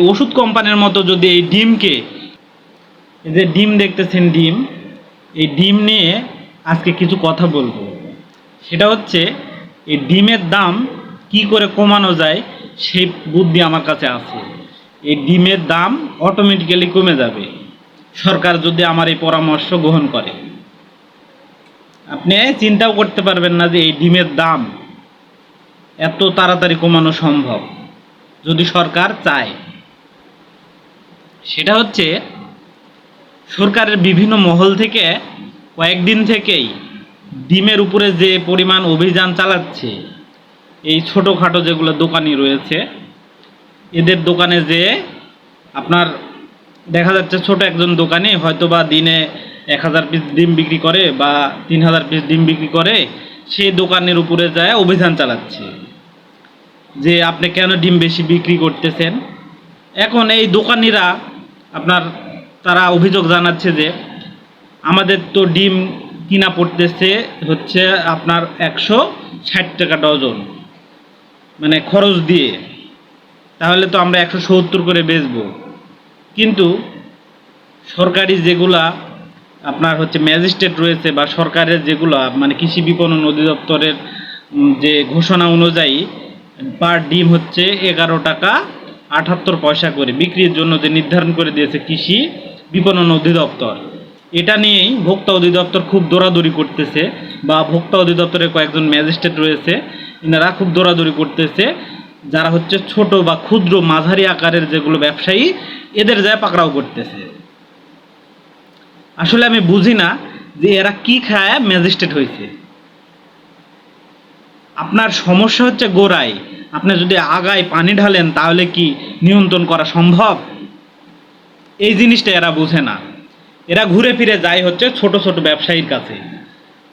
ওষুধ কোম্পানির মতো যদি এই ডিমকে, এই যে ডিম দেখতেছেন ডিম, এই ডিম নিয়ে আজকে কিছু কথা বলব। সেটা হচ্ছে, এই ডিমের দাম কি করে কমানো যায়, সেই বুদ্ধি আমার কাছে আছে। এই ডিমের দাম অটোমেটিক্যালি কমে যাবে। সরকার যদি আমার এই পরামর্শ গ্রহণ করে। আপনি চিন্তাও করতে পারবেন না যে এই ডিমের দাম এত তাড়াতাড়ি কমানো সম্ভব। যদি সরকার চায়। সেটা হচ্ছে সরকারের বিভিন্ন মহল থেকে কয়েকদিন থেকেই ডিমের উপরে যে পরিমাণ অভিযান চালাচ্ছে, এই ছোটোখাটো যেগুলো দোকানি রয়েছে, এদের দোকানে যে আপনার দেখা যাচ্ছে ছোট একজন দোকানে হয়তো বা দিনে এক হাজার পিস ডিম বিক্রি করে বা তিন হাজার পিস ডিম বিক্রি করে, সে দোকানের উপরে যায় অভিযান চালাচ্ছে। যে আপনি কেন ডিম বেশি বিক্রি করতেছেন? এখন এই দোকানিরা আপনার তারা অভিযোগ জানাচ্ছে যে আমাদের তো ডিম কিনা পড়তেছে হচ্ছে আপনার একশো ষাট টাকা ডজন মানে খরচ দিয়ে। তাহলে তো আমরা একশো সত্তর করে বেচবো। কিন্তু সরকারি যেগুলা আপনার হচ্ছে ম্যাজিস্ট্রেট রয়েছে বা সরকারের যেগুলা মানে কৃষি বিপণন অধিদপ্তরের যে ঘোষণা অনুযায়ী, পার ডিম হচ্ছে এগারো টাকা আটাত্তর পয়সা করে বিক্রির জন্য যে নির্ধারণ করে দিয়েছে কৃষি বিপণন অধিদপ্তর। এটা নিয়েই ভোক্তা অধিদপ্তর খুব দৌড়াদৌড়ি করতেছে বা ভোক্তা অধিদপ্তরের কয়েকজন ম্যাজিস্ট্রেট রয়েছে এনারা খুব দৌড়াদৌড়ি করতেছে। যারা হচ্ছে ছোট বা ক্ষুদ্র মাঝারি আকারের যেগুলো ব্যবসায়ী, এদের যায় পাকড়াও করতেছে। আসলে আমি বুঝি না যে এরা কি খায় ম্যাজিস্ট্রেট হয়েছে। আপনার সমস্যা হচ্ছে গোড়ায়। আপনি যদি আগায় পানি ঢালেন, তাহলে কি নিয়ন্ত্রণ করা সম্ভব? এই জিনিসটা এরা বোঝে না। এরা ঘুরে ফিরে যায় হচ্ছে ছোট ছোট ব্যবসায়ীর কাছে,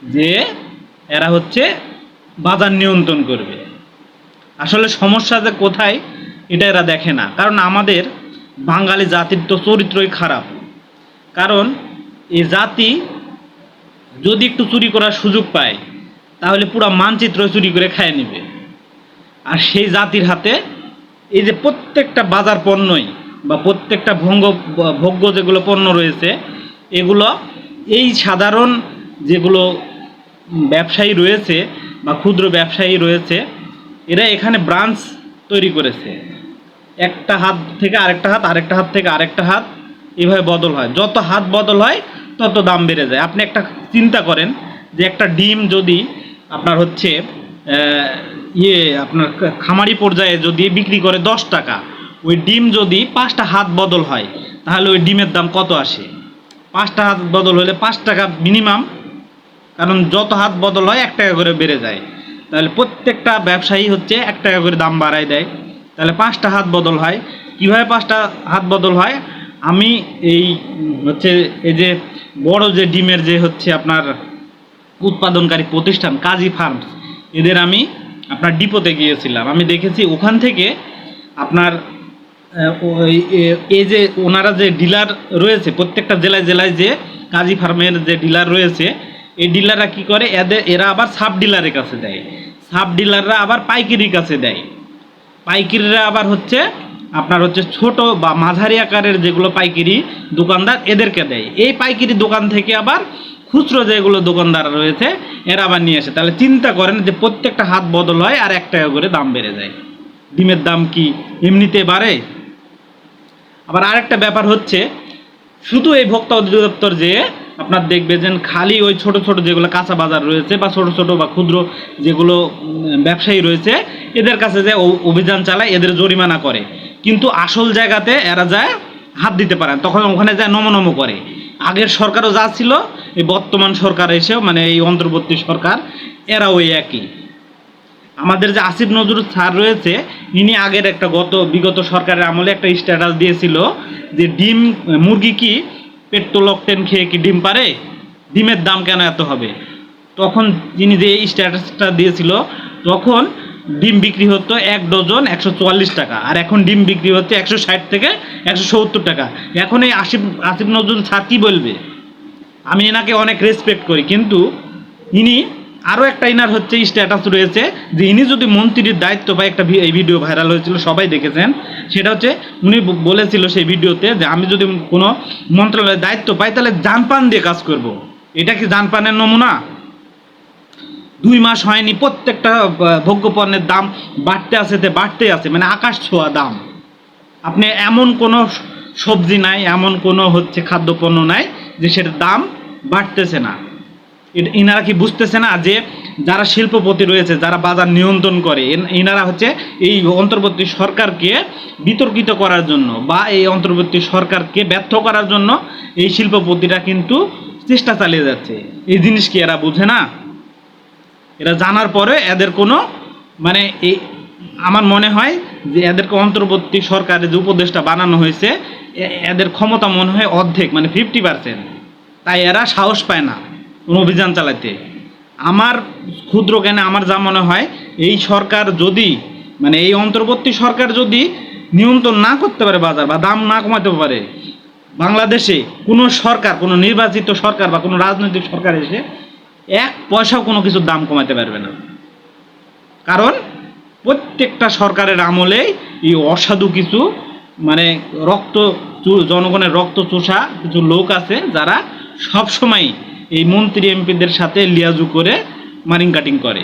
যে এরা হচ্ছে বাজার নিয়ন্ত্রণ করবে। আসলে সমস্যা যে কোথায়, এটা এরা দেখে না। কারণ আমাদের বাঙালি জাতির তো চরিত্রই খারাপ। কারণ এই জাতি যদি একটু চুরি করার সুযোগ পায়, তাহলে পুরো মানচিত্র চুরি করে খায় নেবে। আর সেই জাতির হাতে এই যে প্রত্যেকটা বাজার পণ্যই বা প্রত্যেকটা ভঙ্গ, ভোগ্য যেগুলো পণ্য রয়েছে, এগুলো এই সাধারণ যেগুলো ব্যবসায়ী রয়েছে বা ক্ষুদ্র ব্যবসায়ী রয়েছে, এরা এখানে ব্রাঞ্চ তৈরি করেছে। একটা হাত থেকে আরেকটা হাত আরেকটা হাত থেকে আরেকটা হাত এভাবে বদল হয়। যত হাত বদল হয়, তত দাম বেড়ে যায়। আপনি একটা চিন্তা করেন যে একটা ডিম যদি আপনার হচ্ছে ইয়ে আপনার খামারি পর্যায়ে যদি বিক্রি করে দশ টাকা, ওই ডিম যদি পাঁচটা হাত বদল হয়, তাহলে ওই ডিমের দাম কত আসে? পাঁচটা হাত বদল হলে পাঁচ টাকা মিনিমাম কারণ যত হাত বদল হয়, এক টাকা করে বেড়ে যায়। তাহলে প্রত্যেকটা ব্যবসায়ী হচ্ছে এক টাকা করে দাম বাড়ায় দেয়। তাহলে পাঁচটা হাত বদল হয়। কীভাবে পাঁচটা হাত বদল হয়? আমি এই, হচ্ছে এই যে বড় যে ডিমের যে হচ্ছে আপনার উৎপাদনকারী প্রতিষ্ঠান, কাজী ফার্মস, এদের আমি আপনার ডিপোতে গিয়েছিলাম। আমি দেখেছি ওখান থেকে আপনার এই যে ওনারা যে ডিলার রয়েছে, প্রত্যেকটা জেলায় জেলায় যে কাজী ফার্মের যে ডিলার রয়েছে, এই ডিলাররা কি করে? এদের, এরা আবার সাব ডিলারের কাছে দেয়। সাব ডিলাররা আবার পাইকারির কাছে দেয়। পাইকারিরা আবার হচ্ছে আপনার হচ্ছে ছোট বা মাঝারি আকারের যেগুলো পাইকারি দোকানদার এদেরকে দেয়। এই পাইকারি দোকান থেকে আবার খুচরো যেগুলো দোকানদার রয়েছে, এরা আবার নিয়ে আসে। তাহলে চিন্তা করেন যে প্রত্যেকটা হাত বদল হয় আর এক টাকা করে দাম বেড়ে যায়। ডিমের দাম কি এমনিতে বাড়ে? আবার আরেকটা ব্যাপার হচ্ছে, শুধু এই ভোক্তা অধিদপ্তর যে আপনার দেখবে যে খালি ওই ছোট ছোট যেগুলো কাঁচা বাজার রয়েছে বা ছোট ছোট বা ক্ষুদ্র যেগুলো ব্যবসায়ী রয়েছে, এদের কাছে যে অভিযান চালায়, এদের জরিমানা করে। কিন্তু আসল জায়গাতে এরা যায় হাত দিতে পারেন তখন ওখানে যায় নম নম করে। আগের সরকারও যা ছিল এই বর্তমান সরকার এসেও মানে এই অন্তর্বর্তী সরকার এরা ওই একই। আমাদের যে আসিফ নজরুল স্যার রয়েছে, ইনি আগের একটা গত, বিগত সরকারের আমলে একটা স্ট্যাটাস দিয়েছিল যে ডিম, মুরগি কি পেট্রোলকটেন খেয়ে কি ডিম পারে? ডিমের দাম কেন এত হবে? তখন যিনি যে স্ট্যাটাসটা দিয়েছিল, তখন ডিম বিক্রি হতো এক ডজন একশো চুয়াল্লিশ টাকা, আর এখন ডিম বিক্রি হচ্ছে একশো ষাট থেকে একশো সত্তর টাকা। এখন এই আসিফ আসিফ নজরুল স্যার কী বলবে? আমি এনাকে অনেক রেসপেক্ট করি, কিন্তু ইনি আরও একটা ইনার হচ্ছে স্ট্যাটাস রয়েছে যে ইনি যদি মন্ত্রীর দায়িত্ব পায় একটা এই ভিডিও ভাইরাল হয়েছিল, সবাই দেখেছেন। সেটা হচ্ছে উনি বলেছিল সেই ভিডিওতে যে আমি যদি কোনো মন্ত্রণালয়ের দায়িত্ব পাই, তাহলে জানপান দিয়ে কাজ করব। এটা কি জানপানের নমুনা? দুই মাস হয়নি, প্রত্যেকটা ভোগ্যপণ্যের দাম বাড়তে আছে তে বাড়তে আছে মানে আকাশ ছোঁয়া দাম। আপনি এমন কোনো সবজি নাই, এমন কোনো হচ্ছে খাদ্যপণ্য নাই যে সেটার দাম বাড়তেছে না। ইনারা কি বুঝতেছে না যে যারা শিল্পপতি রয়েছে, যারা বাজার নিয়ন্ত্রণ করে, এন- ইনারা হচ্ছে এই অন্তর্বর্তী সরকারকে বিতর্কিত করার জন্য বা এই অন্তর্বর্তী সরকারকে ব্যর্থ করার জন্য এই শিল্পপতিরা কিন্তু চেষ্টা চালিয়ে যাচ্ছে। এই জিনিস কি এরা বুঝে না? এরা জানার পরে এদের কোনো মানে এই আমার মনে হয় যে এদেরকে অন্তর্বর্তী সরকারের যে উপদেশটা বানানো হয়েছে এদের ক্ষমতা মনে হয় অর্ধেক মানে ফিফটি পার্সেন্ট তাই এরা সাহস পায় না কোনো অভিযান চালাতে আমার ক্ষুদ্র জ্ঞানে আমার যা মনে হয়, এই সরকার যদি মানে এই অন্তর্বর্তী সরকার যদি নিয়ন্ত্রণ না করতে পারে বাজার বা দাম না কমাতে পারে, বাংলাদেশে কোনো সরকার, কোনো নির্বাচিত সরকার বা কোনো রাজনৈতিক সরকার এসে এক পয়সাও কোনো কিছুর দাম কমাতে পারবে না। কারণ প্রত্যেকটা সরকারের আমলেই এই অসাধু কিছু মানে রক্ত জনগণের রক্ত চোষা কিছু লোক আছে যারা সবসময় এই মন্ত্রী এমপিদের সাথে লিয়াজু করে মারিং কাটিং করে,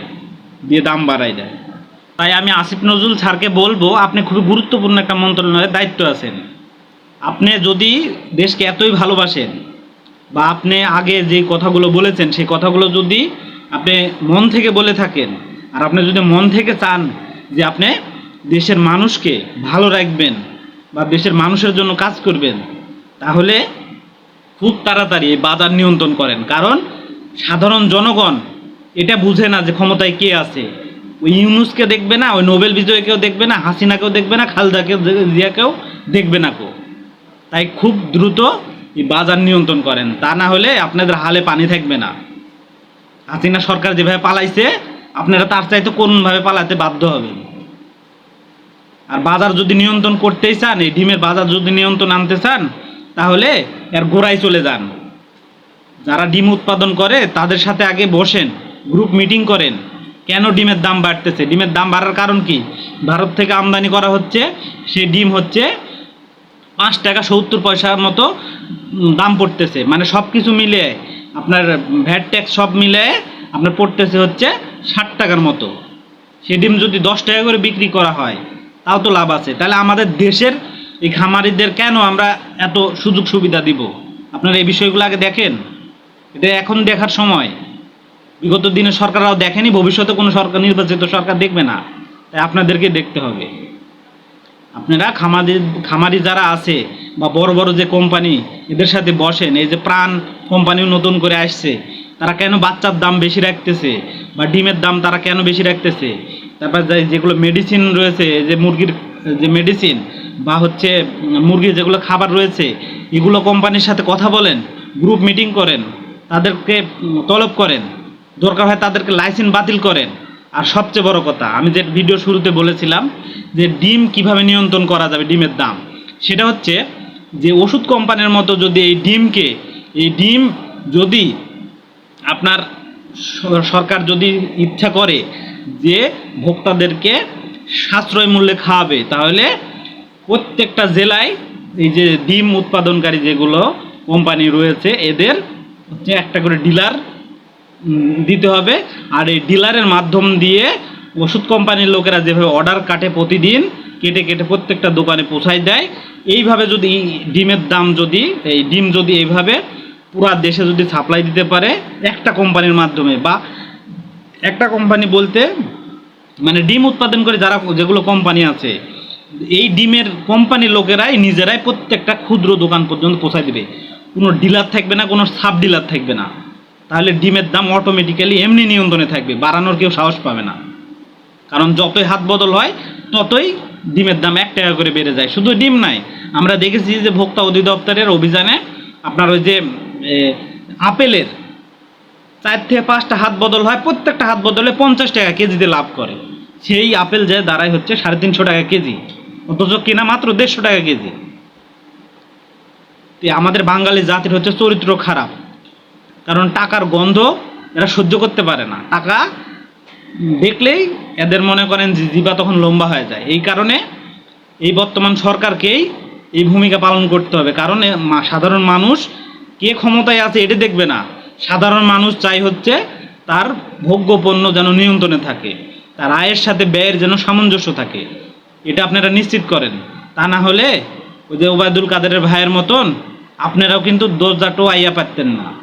দিয়ে দাম বাড়াই দেয়। তাই আমি আসিফ নজরুল স্যারকে বলব, আপনি খুবই গুরুত্বপূর্ণ একটা মন্ত্রণালয়ের দায়িত্ব আছেন। আপনি যদি দেশকে এতই ভালোবাসেন বা আপনি আগে যে কথাগুলো বলেছেন, সেই কথাগুলো যদি আপনি মন থেকে বলে থাকেন, আর আপনি যদি মন থেকে চান যে আপনি দেশের মানুষকে ভালো রাখবেন বা দেশের মানুষের জন্য কাজ করবেন, তাহলে খুব তাড়াতাড়ি এই বাজার নিয়ন্ত্রণ করেন। কারণ সাধারণ জনগণ এটা বুঝে না যে ক্ষমতায় কে আছে। ওই ইউনুসকে দেখবে না, ওই নোবেল বিজয়কেও দেখবে না, হাসিনাকেও দেখবে না, খালদাকেও দে- জিয়াকেও দেখবে না কেউ তাই খুব দ্রুত বাজার নিয়ন্ত্রণ করেন। তা না হলে আপনাদের হালে পানি থাকবে না। হাসিনা সরকার যেভাবে পালাইছে, আপনারা তার চাইতে কোনভাবে পালাতে বাধ্য হবেন? আর বাজার যদি নিয়ন্ত্রণ করতেই চান, এই ডিমের বাজার যদি নিয়ন্ত্রণ আনতে চান, তাহলে এর গোড়ায় চলে যান। যারা ডিম উৎপাদন করে, তাদের সাথে আগে বসেন গ্রুপ মিটিং করেন, কেন ডিমের দাম বাড়তেছে? ডিমের দাম বাড়ার কারণ কি? ভারত থেকে আমদানি করা হচ্ছে, সেই ডিম হচ্ছে পাঁচ টাকা সত্তর পয়সার মতো দাম পড়তেছে। মানে সব কিছু মিলে, আপনার ভ্যাট ট্যাক্স সব মিলে, আপনার পড়তেছে হচ্ছে ষাট টাকার মতো। সে ডিম যদি দশ টাকা করে বিক্রি করা হয়, তাও তো লাভ আছে। তাহলে আমাদের দেশের এই খামারিদের কেন আমরা এত সুযোগ সুবিধা দিব? আপনারা এই বিষয়গুলো আগে দেখেন। এটা এখন দেখার সময়। বিগত দিনে সরকাররাও দেখেনি, ভবিষ্যতে কোনো সরকার, নির্বাচিত সরকার দেখবে না। তাই আপনাদেরকে দেখতে হবে। আপনারা খামারি খামারি যারা আছে বা বড় বড় যে কোম্পানি এদের সাথে বসেন, এই যে প্রাণ কোম্পানিও নতুন করে আসছে, তারা কেন বাচ্চার দাম বেশি রাখতেছে বা ডিমের দাম তারা কেন বেশি রাখতেছে? তারপর যেগুলো মেডিসিন রয়েছে যে মুরগির যে মেডিসিন বা হচ্ছে উম, মুরগির যেগুলো খাবার রয়েছে এগুলো কোম্পানির সাথে কথা বলেন গ্রুপ মিটিং করেন তাদেরকে তলব করেন দরকার হয় তাদেরকে লাইসেন্স বাতিল করেন। আর সবচেয়ে বড় কথা আমি যে ভিডিও শুরুতে বলেছিলাম যে ডিম কীভাবে নিয়ন্ত্রণ করা যাবে ডিমের দাম সেটা হচ্ছে যে ওষুধ কোম্পানির মতো যদি এই ডিমকে এই ডিম যদি আপনার সরকার যদি ইচ্ছা করে যে ভোক্তাদেরকে সাশ্রয় মূল্যে খাওয়াবে তাহলে প্রত্যেকটা জেলায় এই যে ডিম উৎপাদনকারী যেগুলো কোম্পানি রয়েছে, এদের হচ্ছে একটা করে ডিলার দিতে হবে। আর এই ডিলারের মাধ্যম দিয়ে ওষুধ কোম্পানির লোকেরা যেভাবে অর্ডার কাটে প্রতিদিন, কেটে কেটে প্রত্যেকটা দোকানে পৌঁছায় দেয়। এইভাবে যদি ডিমের দাম যদি, এই ডিম যদি এইভাবে পুরা দেশে যদি সাপ্লাই দিতে পারে একটা কোম্পানির মাধ্যমে বা একটা কোম্পানি বলতে মানে ডিম উৎপাদন করে যারা যেগুলো কোম্পানি আছে, এই ডিমের কোম্পানির লোকেরাই নিজেরাই প্রত্যেকটা ক্ষুদ্র দোকান পর্যন্ত পৌঁছায় দেবে। কোনো ডিলার থাকবে না, কোনো সাব ডিলার থাকবে না। তাহলে ডিমের দাম অটোমেটিক্যালি এমনি নিয়ন্ত্রণে থাকবে, বাড়ানোর কেউ সাহস পাবে না। কারণ যতই হাত বদল হয়, ততই ডিমের দাম এক টাকা করে বেড়ে যায়। শুধু ডিম নাই, আমরা দেখেছি যে ভোক্তা অধিদপ্তরের অভিযানে আপনার ওই যে আপেলের চার থেকে পাঁচটা হাত বদল হয়, প্রত্যেকটা হাত বদলে পঞ্চাশ টাকা কেজিতে লাভ করে। সেই আপেল যে দাঁড়ায় হচ্ছে সাড়ে তিনশো টাকা কেজি। অথচ কেনা মাত্র দেড়শো টাকা কেজি। আমাদের বাঙালি জাতির হচ্ছে চরিত্র খারাপ। কারণ টাকার গন্ধ এরা সহ্য করতে পারে না। টাকা দেখলেই এদের মনে করেন যে জিবা তখন লম্বা হয়ে যায়। এই কারণে এই বর্তমান সরকারকেই এই ভূমিকা পালন করতে হবে। কারণ সাধারণ মানুষ কে ক্ষমতায় আছে এটা দেখবে না। সাধারণ মানুষ চাই হচ্ছে তার ভোগ্য পণ্য যেন নিয়ন্ত্রণে থাকে। তার আয়ের সাথে ব্যয়ের যেন সামঞ্জস্য থাকে। এটা আপনারা নিশ্চিত করেন। তা না হলে ওই যে ওবায়দুল কাদেরের ভাইয়ের মতন আপনারাও কিন্তু দরজাটো আইয়া পারতেন না।